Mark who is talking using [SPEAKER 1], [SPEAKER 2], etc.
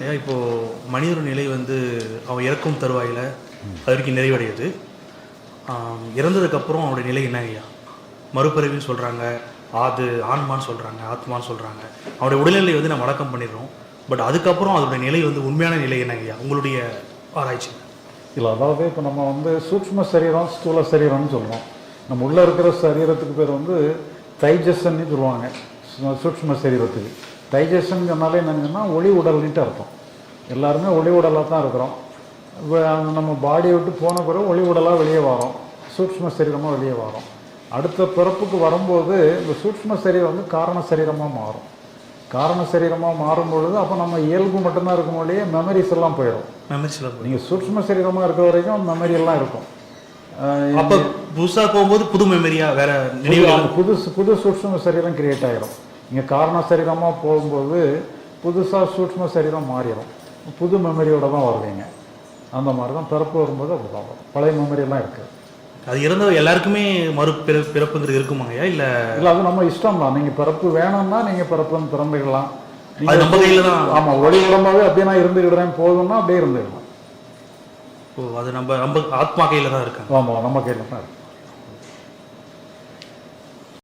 [SPEAKER 1] ஏன்னா இப்போது மனிதர் நிலை வந்து அவன் இறக்கும் தருவாயில் அது வரைக்கும் நிறைவடையுது. இறந்ததுக்கப்புறம் அவனுடைய நிலை என்ன ஐயா? மறுபிறவின்னு சொல்கிறாங்க அது ஆன்மான்னு சொல்கிறாங்க ஆத்மான்னு சொல்கிறாங்க அவனுடைய உடல்நிலை வந்து நம்ம வழக்கம் பண்ணிடுறோம். பட் அதுக்கப்புறம் அதோடைய நிலை வந்து உண்மையான நிலை என்ன ஐயா? உங்களுடைய ஆராய்ச்சி.
[SPEAKER 2] இல்லை அதாவது இப்போ நம்ம வந்து சூக்ஷ்ம சரீரம் ஸ்தூல சரீரம்னு சொல்லுவோம் நம்ம உள்ளே இருக்கிற சரீரத்துக்கு பேர் வந்து தைஜஸ்ன்னு சொல்லுவாங்க. சு- சூக்ஷ்ம சரீரத்துக்கு சொன்னாலே என்னங்கன்னா ஒளி உடல்னுட்டு அர்த்தம். எல்லாருமே ஒளி உடலாக தான் இருக்கிறோம். நம்ம பாடியை விட்டு போன பிறகு ஒளி உடலாக வெளியே வரோம். சூக்ஷ்ம சரீரமாக வெளியே வரோம். அடுத்த பிறப்புக்கு வரும்போது இந்த சூக்ஷ்ம சரீரம் வந்து காரண சரீரமாக மாறும். காரண சரீரமாக மாறும் பொழுது அப்போ நம்ம இயல்பு மட்டும்தான் இருக்கும் ஒழிய மெமரிஸ் எல்லாம் போயிடும். நீங்கள் சூக்ஷ்ம சரீரமாக இருக்க வரைக்கும் மெமரி எல்லாம் இருக்கும்.
[SPEAKER 1] அப்போ புதுசாக போகும்போது புது மெமரியா வேற
[SPEAKER 2] புது
[SPEAKER 1] நினைவுகள்?
[SPEAKER 2] புது சூக்ஷ்ம சரீரம் கிரியேட் ஆகிடும் நீங்கள் காரண சரீரமாக போகும்போது புதுசாக சூக்ஷ்ம சரீரம் மாறிடும். புது மெமரியோட தான் வருவீங்க. அந்த மாதிரி தான் பிறப்பு வரும்போது அப்படி தான் வரும். பழைய மெமரியெல்லாம் இருக்குது
[SPEAKER 1] அது இறந்த எல்லாருக்குமே மறு பிற பிறப்புங்கிறது இருக்குமாங்கய்யா இல்லை
[SPEAKER 2] இல்லை அது நம்ம இஷ்டம் தான். நீங்கள் பிறப்பு வேணும்னா நீங்கள் பிறப்புன்னு பிறந்துக்கலாம்
[SPEAKER 1] அது நம்ம கையில தான்.
[SPEAKER 2] ஆமாம் ஒளி உடம்பாவே அப்படியே நான் இருந்துக்கிடுறேன் போதும்னா அப்படியே இருந்துக்கலாம்
[SPEAKER 1] ஓ அது நம்ம நம்ம ஆத்மா கையில் தான் இருக்காங்க
[SPEAKER 2] ஆமாம் நம்ம கையில் தான் இருக்கு.